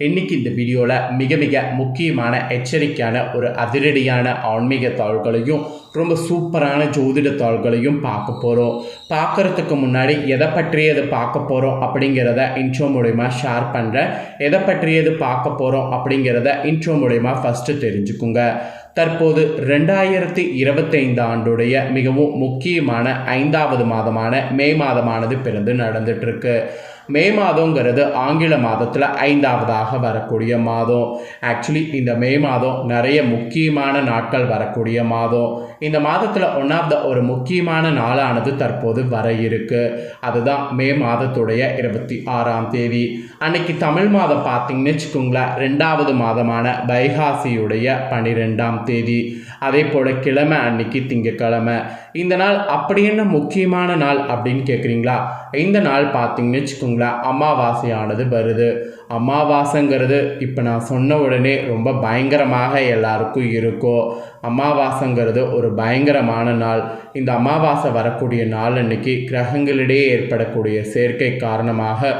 இன்னைக்கு இந்த வீடியோவில் மிக மிக முக்கியமான எச்சரிக்கையான ஒரு அதிரடியான ஆன்மீக தாள்களையும் ரொம்ப சூப்பரான ஜோதிட தாள்களையும் பார்க்க போகிறோம் பார்க்குறதுக்கு முன்னாடி எதை பற்றியது பார்க்க போகிறோம் அப்படிங்கிறத இன்ட்ரோ மூலயமா ஷேர் பண்ணுறேன் எதை பற்றியது பார்க்க போகிறோம் அப்படிங்கிறத இன்ட்ரோ மூலயமா ஃபஸ்ட்டு தெரிஞ்சுக்குங்க. தற்போது ரெண்டாயிரத்தி இருபத்தைந்து ஆண்டுடைய மிகவும் முக்கியமான ஐந்தாவது மாதமான மே மாதமானது பிறந்து நடந்துட்டுருக்கு மே மாதங்கிறது ஆங்கில மாதத்தில் ஐந்தாவதாக வரக்கூடிய மாதம். ஆக்சுவலி இந்த மே மாதம் நிறைய முக்கியமான நாட்கள் வரக்கூடிய மாதம். இந்த மாதத்தில் ஒன் ஆஃப் த ஒரு முக்கியமான நாளானது தற்போது வர இருக்கு. அதுதான் மே மாதத்துடைய இருபத்தி ஆறாம் தேதி. அன்னைக்கு தமிழ் மாதம் பார்த்தீங்கன்னு வச்சுக்கோங்களேன் ரெண்டாவது மாதமான பைகாசியுடைய பனிரெண்டாம் தேதி. அதே போல் கிழமை அன்னைக்கு திங்கக்கிழமை. இந்த நாள் அப்படி என்ன முக்கியமான நாள் அப்படின்னு கேட்குறீங்களா இந்த நாள் பார்த்தீங்கன்னு வச்சுக்கோங்களேன் அமாவாசையானது வருது. அமாவாசைங்கிறது இப்போ நான் சொன்ன உடனே ரொம்ப பயங்கரமாக எல்லாருக்கும் இருக்கும். அமாவாசைங்கிறது ஒரு பயங்கரமான நாள். இந்த அமாவாசை வரக்கூடிய நாள் அன்னைக்கு கிரகங்களிடையே ஏற்படக்கூடிய சேர்க்கை காரணமாக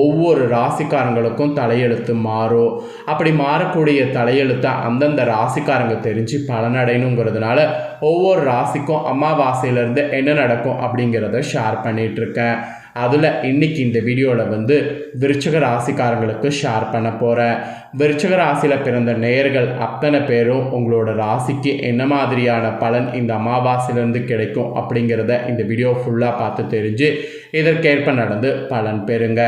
ஒவ்வொரு ராசிக்காரங்களுக்கும் தலையெழுத்து மாறும். அப்படி மாறக்கூடிய தலையெழுத்தை அந்தந்த ராசிக்காரங்க தெரிஞ்சு பலனடையணுங்கிறதுனால ஒவ்வொரு ராசிக்கும் அமாவாசையிலேருந்து என்ன நடக்கும் அப்படிங்கிறத ஷேர் பண்ணிகிட்ருக்கேன் அதில் இன்னைக்கு இந்த வீடியோவில் வந்து விருச்சக ராசிக்காரங்களுக்கு ஷேர் பண்ண போகிறேன் விருச்சக ராசியில் பிறந்த நேயர்கள் அத்தனை பேரும் உங்களோட ராசிக்கு என்ன மாதிரியான பலன் இந்த அமாவாசையிலேருந்து கிடைக்கும் அப்படிங்கிறத இந்த வீடியோ ஃபுல்லாக பார்த்து தெரிஞ்சு இதற்கேற்ப நடந்து பலன் பெறுங்க.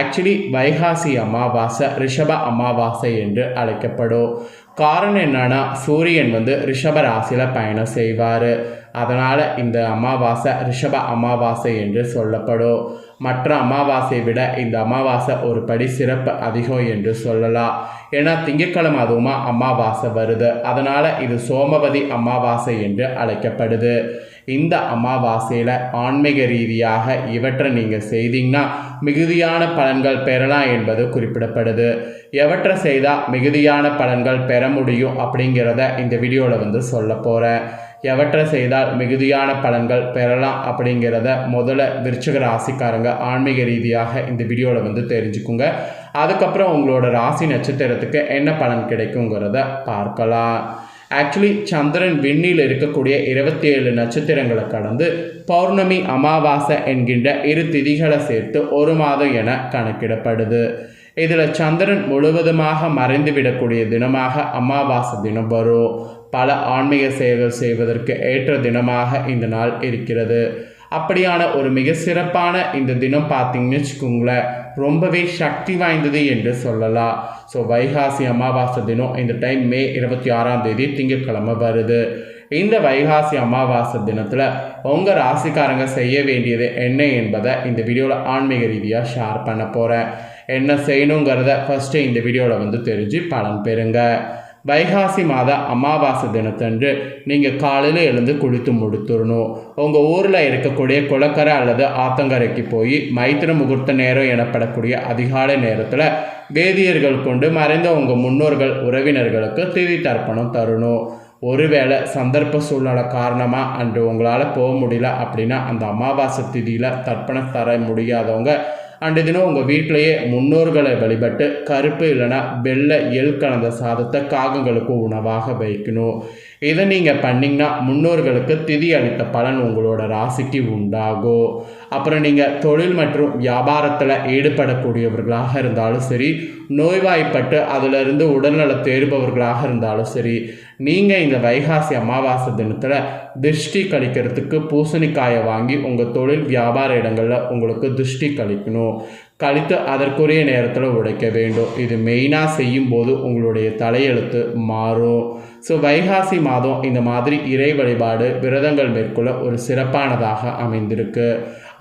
ஆக்சுவலி வைகாசி அமாவாசை ரிஷப அமாவாசை என்று அழைக்கப்படும். காரணம் என்னன்னா சூரியன் வந்து ரிஷப ராசியில் பயணம் செய்வார். அதனால் இந்த அமாவாசை ரிஷப அமாவாசை என்று சொல்லப்படும். மற்ற அமாவாசையை விட இந்த அமாவாசை ஒரு படி சிறப்பு அதிகம் என்று சொல்லலாம். ஏன்னா திங்கட்கிழமை அதுவுமா அமாவாசை வருது. அதனால் இது சோமவதி அமாவாசை என்று அழைக்கப்படுது. இந்த அமாவாசையில் ஆன்மீக ரீதியாக இவற்றை நீங்கள் செய்தீங்கன்னா மிகுதியான பலன்கள் பெறலாம் என்பது குறிப்பிடப்படுது. எவற்றை செய்தால் மிகுதியான பலன்கள் பெற முடியும் அப்படிங்கிறத இந்த வீடியோவில் வந்து சொல்ல போகிறேன் எவற்றை செய்தால் மிகுதியான பலன்கள் பெறலாம் அப்படிங்கிறத முதல்ல விருச்சக ராசிக்காரங்க ஆன்மீக ரீதியாக இந்த வீடியோவில் வந்து தெரிஞ்சுக்குங்க. அதுக்கப்புறம் உங்களோட ராசி நட்சத்திரத்துக்கு என்ன பலன் கிடைக்குங்கிறத பார்க்கலாம். ஆக்சுவலி சந்திரன் விண்ணில் இருக்கக்கூடிய இருபத்தி ஏழு நட்சத்திரங்களை கடந்து பௌர்ணமி அமாவாசை என்கின்ற இரு திதிகளை சேர்த்து ஒரு மாதம் என கணக்கிடப்படுது. இதில் சந்திரன் முழுவதுமாக மறைந்துவிடக்கூடிய தினமாக அமாவாசை தினம் வரும். பல ஆன்மீக சேவைகள் செய்வதற்கு ஏற்ற தினமாக இந்த நாள் இருக்கிறது. அப்படியான ஒரு மிக சிறப்பான இந்த தினம் பார்த்தீங்கன்னு வச்சுக்கோங்களேன். ரொம்பவே சக்தி வாய்ந்தது என்று சொல்லலாம். ஸோ வைகாசி அமாவாசை தினம் இந்த டைம் மே இருபத்தி ஆறாம் தேதி திங்கட்கிழமை வருது. இந்த வைகாசி அமாவாசை தினத்தில் உங்கள் ராசிக்காரங்க செய்ய வேண்டியது என்ன என்பதை இந்த வீடியோவில் ஆன்மீக ரீதியாக ஷேர் பண்ண போகிறேன் என்ன செய்யணுங்கிறத ஃபஸ்ட்டு இந்த வீடியோவில் வந்து தெரிஞ்சு பலன் பெறுங்க. வைகாசி மாத அமாவாசை தினத்தன்று நீங்கள் காலையில் எழுந்து குளித்து முடித்துடணும். உங்கள் ஊரில் இருக்கக்கூடிய குளக்கரை அல்லது ஆத்தங்கரைக்கு போய் மைத்திர முகூர்த்த நேரம் எனப்படக்கூடிய அதிகாலை நேரத்தில் வேதியர்கள் கொண்டு மறைந்த உங்கள் முன்னோர்கள் உறவினர்களுக்கு திதி தர்ப்பணம் தரணும். ஒருவேளை சந்தர்ப்ப சூழ்நிலை காரணமாக அன்று உங்களால் போக முடியல அப்படின்னா அந்த அமாவாசை திதியில் தர்ப்பணம் தர முடியாதவங்க அண்ட் தினம் உங்கள் வீட்டிலையே முன்னோர்களை வழிபட்டு கருப்பு இல்லைன்னா வெள்ளை எள் கலந்த சாதத்தை காகங்களுக்கு உணவாக வைக்கணும். இதை நீங்கள் பண்ணிங்கன்னா முன்னோர்களுக்கு திதி அளித்த பலன் உங்களோட ராசிக்கு உண்டாகும் அப்புறம் நீங்கள் தொழில் மற்றும் வியாபாரத்தில் ஈடுபடக்கூடியவர்களாக இருந்தாலும் சரி நோய்வாய்ப்பட்டு அதிலிருந்து உடல்நல தேர்பவர்களாக இருந்தாலும் சரி நீங்கள் இந்த வைகாசி அமாவாசை தினத்தில் திருஷ்டி கழிக்கிறதுக்கு பூசணிக்காயை வாங்கி உங்கள் தொழில் வியாபார இடங்களில் உங்களுக்கு திருஷ்டி கழிக்கணும். கழித்து அதற்குரிய நேரத்தில் உடைக்க வேண்டும். இது மெயினாக செய்யும்போது உங்களுடைய தலையெழுத்து மாறும். ஸோ வைகாசி மாதம் இந்த மாதிரி இறை வழிபாடு விரதங்கள் மேற்கொள்ள ஒரு சிறப்பானதாக அமைந்திருக்கு.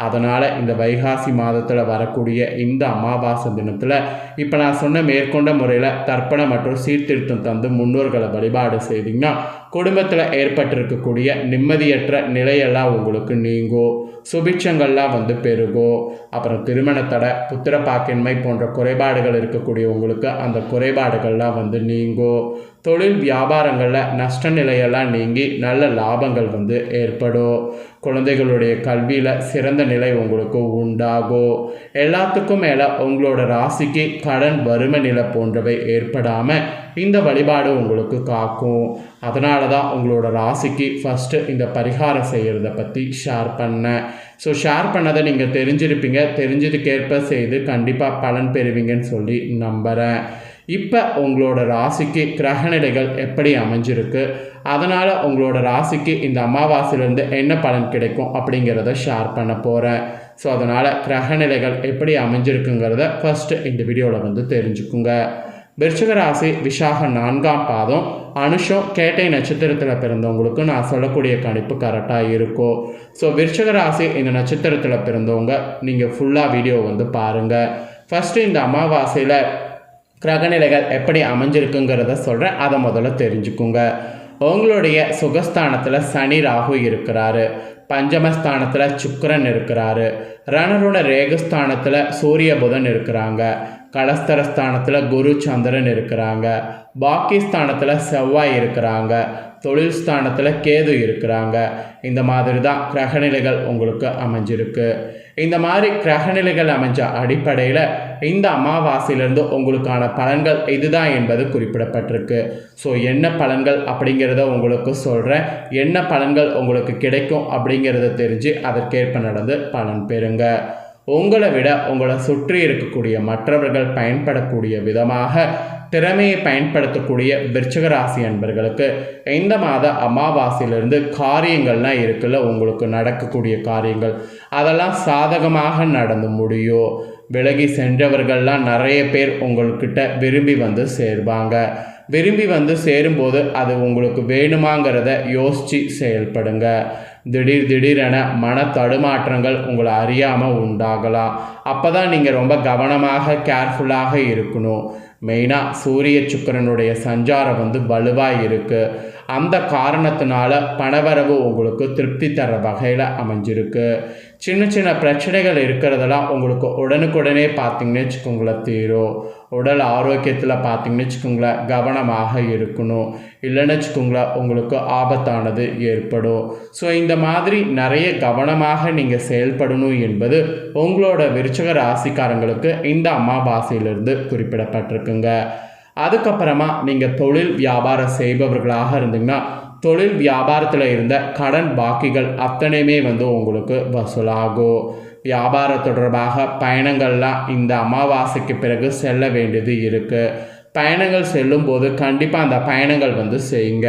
அதனால் இந்த வைகாசி மாதத்தில் வரக்கூடிய இந்த அமாவாசை தினத்தில் இப்போ நான் சொன்ன மேற்கொண்ட முறையில் தர்ப்பணம் மற்றும் சீர்திருத்தம் தந்து முன்னோர்களை வழிபாடு செய்தீங்கன்னா குடும்பத்தில் ஏற்பட்டிருக்கக்கூடிய நிம்மதியற்ற நிலையெல்லாம் உங்களுக்கு நீங்கும் சுபிட்சங்கள்லாம் வந்து பெருகும் அப்புறம் திருமணத்தடை புத்திர பாக்கின்மை போன்ற குறைபாடுகள் இருக்கக்கூடிய உங்களுக்கு அந்த குறைபாடுகள்லாம் வந்து நீங்கும் தொழில் வியாபாரங்களில் நஷ்ட நிலையெல்லாம் நீங்கி நல்ல லாபங்கள் வந்து ஏற்படும் குழந்தைகளுடைய கல்வியில் சிறந்த நிலை உங்களுக்கு உண்டாகும் எல்லாத்துக்கும் மேலே உங்களோட ராசிக்கு கடன் வறுமை நிலை போன்றவை ஏற்படாமல் இந்த வழிபாடு உங்களுக்கு காக்கும். அதனால தான் உங்களோட ராசிக்கு ஃபஸ்ட்டு இந்த பரிகாரம் செய்கிறத பற்றி ஷேர் பண்ணேன் ஸோ ஷேர் பண்ணதை நீங்கள் தெரிஞ்சிருப்பீங்க. தெரிஞ்சதுக்கேற்ப செய்து கண்டிப்பாக பலன் பெறுவீங்கன்னு சொல்லி நம்புகிறேன் இப்போ உங்களோட ராசிக்கு கிரகநிலைகள் எப்படி அமைஞ்சிருக்கு? அதனால் உங்களோட ராசிக்கு இந்த அமாவாசையிலேருந்து என்ன பலன் கிடைக்கும் அப்படிங்கிறத ஷேர் பண்ண போகிறேன் ஸோ அதனால் கிரகநிலைகள் எப்படி அமைஞ்சிருக்குங்கிறத ஃபஸ்ட்டு இந்த வீடியோவில் வந்து தெரிஞ்சுக்குங்க. விருச்சிகராசி விஷாக நான்காம் பாதம் அனுஷம் கேட்டை நட்சத்திரத்தில் பிறந்தவங்களுக்கு நான் சொல்லக்கூடிய கணிப்பு கரெக்டாக இருக்கும். ஸோ விருச்சிகராசி இந்த நட்சத்திரத்தில் பிறந்தவங்க நீங்கள் ஃபுல்லாக வீடியோ வந்து பாருங்கள் ஃபஸ்ட்டு இந்த அமாவாசையில் கிரகநிலைகள் எப்படி அமைஞ்சிருக்குங்கிறத சொல்கிறேன் அதை முதல்ல தெரிஞ்சுக்குங்க. உங்களுடைய சுகஸ்தானத்தில் சனி ராகு இருக்கிறாரு. பஞ்சமஸ்தானத்தில் சுக்கரன் இருக்கிறாரு. ரணருண ரேகஸ்தானத்தில் சூரிய புதன் இருக்கிறாங்க. கடஸ்தரஸ்தானத்தில் குரு சந்திரன் இருக்கிறாங்க. பாக்கிஸ்தானத்தில் செவ்வாய் இருக்கிறாங்க. தொழில் ஸ்தானத்தில் கேது இருக்கிறாங்க. இந்த மாதிரி தான் கிரகநிலைகள் உங்களுக்கு அமைஞ்சிருக்கு. இந்த மாதிரி கிரகநிலைகள் அமைஞ்ச அடிப்படையில் இந்த அமாவாசையிலேருந்து உங்களுக்கான பலன்கள் இதுதான் என்பது குறிப்பிடப்பட்டிருக்கு. ஸோ என்ன பலன்கள் அப்படிங்கிறத உங்களுக்கு சொல்கிறேன் என்ன பலன்கள் உங்களுக்கு கிடைக்கும் அப்படிங்கிறத தெரிஞ்சு அதற்கேற்ப நடந்து பலன் பெறுங்க. உங்களை விட உங்களை சுற்றி இருக்கக்கூடிய மற்றவர்கள் பயன்படக்கூடிய விதமாக திறமையை பயன்படுத்தக்கூடிய விருச்சகராசி அன்பர்களுக்கு இந்த மாத அமாவாசையிலிருந்து காரியங்கள்லாம் இருக்குல்ல உங்களுக்கு நடக்கக்கூடிய காரியங்கள். அதெல்லாம் சாதகமாக நடந்து முடியும் விலகி சென்றவர்கள்லாம் நிறைய பேர் உங்கள்கிட்ட விரும்பி வந்து சேர்வாங்க. விரும்பி வந்து சேரும்போது அது உங்களுக்கு வேணுமாங்கிறத யோசித்து செயல்படுங்க. திடீர் திடீரென மன தடுமாற்றங்கள் உங்களை அறியாமல் உண்டாகலாம் அப்போ தான் நீங்கள் ரொம்ப கவனமாக கேர்ஃபுல்லாக இருக்கணும். மெயினாக சூரிய சுக்கரனுடைய சஞ்சாரம் வந்து வலுவாக இருக்குது அந்த காரணத்தினால பணவரவு உங்களுக்கு திருப்தி தர வகையில் அமைஞ்சிருக்கு. சின்ன சின்ன பிரச்சனைகள் இருக்கிறதெல்லாம் உங்களுக்கு உடனுக்குடனே பார்த்தீங்கன்னு வச்சுக்கோங்களேன் தீரும். உடல் ஆரோக்கியத்தில் பார்த்தீங்கன்னு வச்சுக்கோங்களேன் கவனமாக இருக்கணும். இல்லைன்னு வச்சுக்கோங்களேன் உங்களுக்கு ஆபத்தானது ஏற்படும். ஸோ இந்த மாதிரி நிறைய கவனமாக நீங்கள் செயல்படணும் என்பது உங்களோட விருச்சக ராசிக்காரங்களுக்கு இந்த அமாவாசையிலிருந்து குறிப்பிடப்பட்டிருக்குங்க. அதுக்கப்புறமா நீங்கள் தொழில் வியாபாரம் செய்பவர்களாக இருந்தீங்கன்னா தொழில் வியாபாரத்தில் இருந்த கடன் பாக்கிகள் அத்தனையுமே வந்து உங்களுக்கு வசூலாகும். வியாபாரம் தொடர்பாக பயணங்கள்லாம் இந்த அமாவாசைக்கு பிறகு செல்ல வேண்டியது இருக்குது பயணங்கள் செல்லும்போது கண்டிப்பாக அந்த பயணங்கள் வந்து செய்யுங்க.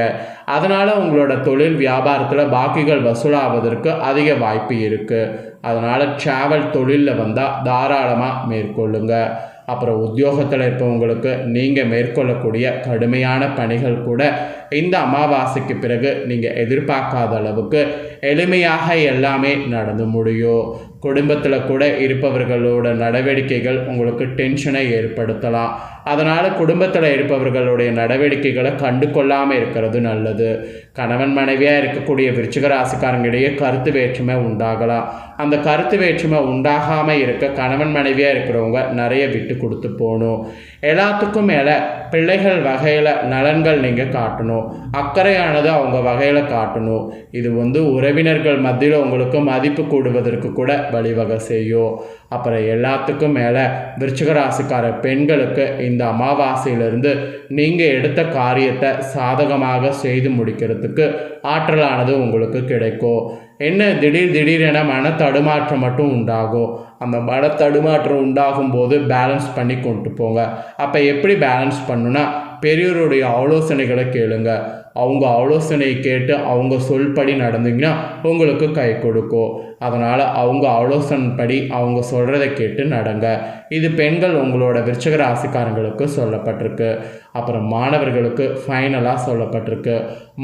அதனால் உங்களோட தொழில் வியாபாரத்தில் பாக்கிகள் வசூலாவதற்கு அதிக வாய்ப்பு இருக்குது அதனால் ட்ராவல் தொழிலில் வந்தால் தாராளமாக மேற்கொள்ளுங்கள் அப்புறம் உத்தியோகத்தில் இருப்பவங்களுக்கு நீங்கள் மேற்கொள்ளக்கூடிய கடுமையான பணிகள் கூட இந்த அமாவாசைக்கு பிறகு நீங்கள் எதிர்பார்க்காத அளவுக்கு எளிமையாக எல்லாமே நடந்து முடியும். குடும்பத்தில் கூட இருப்பவர்களோட நடவடிக்கைகள் உங்களுக்கு டென்ஷனை ஏற்படுத்தலாம். அதனால் குடும்பத்தில் இருப்பவர்களுடைய நடவடிக்கைகளை கண்டு கொள்ளாமல் இருக்கிறது நல்லது. கணவன் மனைவியாக இருக்கக்கூடிய விருச்சிக ராசிக்காரங்களிடையே கருத்து வேற்றுமை உண்டாகலாம். அந்த கருத்து வேற்றுமை உண்டாகாமல் இருக்க கணவன் மனைவியாக இருக்கிறவங்க நிறைய விட்டு கொடுத்து போகணும். எல்லாத்துக்கும் மேலே பிள்ளைகள் வகையில் நலன்கள் நீங்கள் காட்டணும். அக்கறையானது அவங்க வகையில் காட்டணும். இது வந்து உறவினர்கள் மத்தியில் உங்களுக்கு மதிப்பு கூடுவதற்கு கூட வழிவகை செய்யும். அப்புறம் எல்லாத்துக்கும் மேலே விருச்சிகராசிக்கார பெண்களுக்கு இந்த அமாவாசையிலிருந்து நீங்கள் எடுத்த காரியத்தை சாதகமாக செய்து முடிக்கிறதுக்கு ஆற்றலானது உங்களுக்கு கிடைக்கும். என்ன திடீர் திடீரென மன தடுமாற்றம் மட்டும் உண்டாகும் அந்த மன தடுமாற்றம் உண்டாகும் போது பேலன்ஸ் பண்ணி கொண்டு போங்க. அப்போ எப்படி பேலன்ஸ் பண்ணுன்னா பெரியோருடைய ஆலோசனைகளை கேளுங்க. அவங்க ஆலோசனை கேட்டு அவங்க சொல்படி நடந்தீங்கன்னா உங்களுக்கு கை கொடுக்கும். அதனால் அவங்க ஆலோசனைப்படி அவங்க சொல்கிறத கேட்டு நடங்க. இது பெண்கள் உங்களோட விருச்சக ராசிக்காரங்களுக்கு சொல்லப்பட்டிருக்கு. அப்புறம் மாணவர்களுக்கு ஃபைனலாக சொல்லப்பட்டிருக்கு.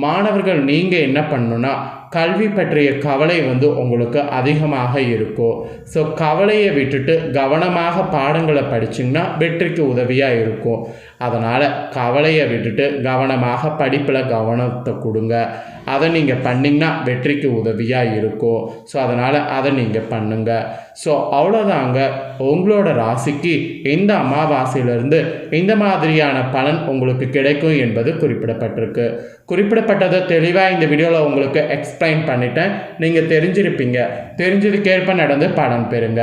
மாணவர்கள் நீங்கள் என்ன பண்ணணுன்னா கல்வி பற்றிய கவலை வந்து உங்களுக்கு அதிகமாக இருக்கும் ஸோ கவலையை விட்டுட்டு கவனமாக பாடங்களை படிச்சிங்கன்னா வெற்றிக்கு உதவியாக இருக்கும். அதனால் கவலையை விட்டுட்டு கவனமாக படிப்பில் கவனத்தை கொடுங்க. அதை நீங்கள் பண்ணிங்கன்னா வெற்றிக்கு உதவியாக இருக்கும். ஸோ அதனால் அதை நீங்கள் பண்ணுங்கள் ஸோ அவ்வளோதாங்க உங்களோட ராசிக்கு இந்த அமாவாசையிலிருந்து இந்த மாதிரியான பலன் உங்களுக்கு கிடைக்கும் என்பது குறிப்பிடப்பட்டிருக்கு. குறிப்பிடப்பட்டதை தெளிவாக இந்த வீடியோவில் உங்களுக்கு எக்ஸ்பிளைன் பண்ணிட்டேன். நீங்கள் தெரிஞ்சிருப்பீங்க. தெரிஞ்சதுக்கேற்ப நடந்து பலன் பெறுங்க.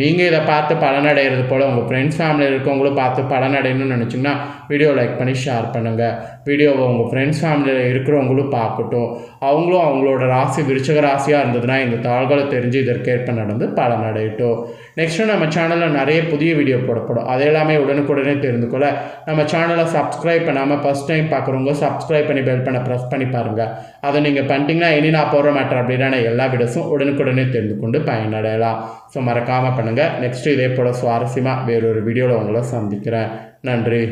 நீங்கள் இதை பார்த்து பலனடைகிறது போல் உங்கள் ஃப்ரெண்ட்ஸ் ஃபேமிலியில் இருக்கவங்களும் பார்த்து பலனடையணும்னு நினச்சிங்கன்னா வீடியோ லைக் பண்ணி ஷேர் பண்ணுங்கள் வீடியோவை உங்கள் ஃப்ரெண்ட்ஸ் ஃபேமிலியில் இருக்கிறவங்களும் பார்க்கட்டும். அவங்களும் அவங்களோட ராசி விருச்சக ராசியாக இருந்ததுன்னா இந்த தாள்களை தெரிஞ்சு இதற்கேற்ப நடந்து பலனடையட்டும் நெக்ஸ்ட்டு நம்ம சேனலில் நிறைய புதிய வீடியோ போடப்படும் அது எல்லாமே உடனுக்குடனே தெரிந்து கொள்ள நம்ம சேனலை சப்ஸ்கிரைப் பண்ணாமல் ஃபஸ்ட் டைம் பார்க்குறவங்க சப்ஸ்கிரைப் பண்ணி பெல் பண்ண ப்ரெஸ் பண்ணி பாருங்கள் அதை நீங்கள் பண்ணிட்டீங்கன்னா இனி நான் போடுற மாட்டேன் அப்படின்னா எல்லா வீடியோஸும் உடனுக்குடனே தெரிந்து கொண்டு பயனடையலாம். ஸோ மறக்காமல் பண்ணுங்கள் நெக்ஸ்ட்டு இதே போல் சுவாரஸ்யமாக வேறொரு வீடியோவில் உங்களை சந்திக்கிறேன். நன்றி.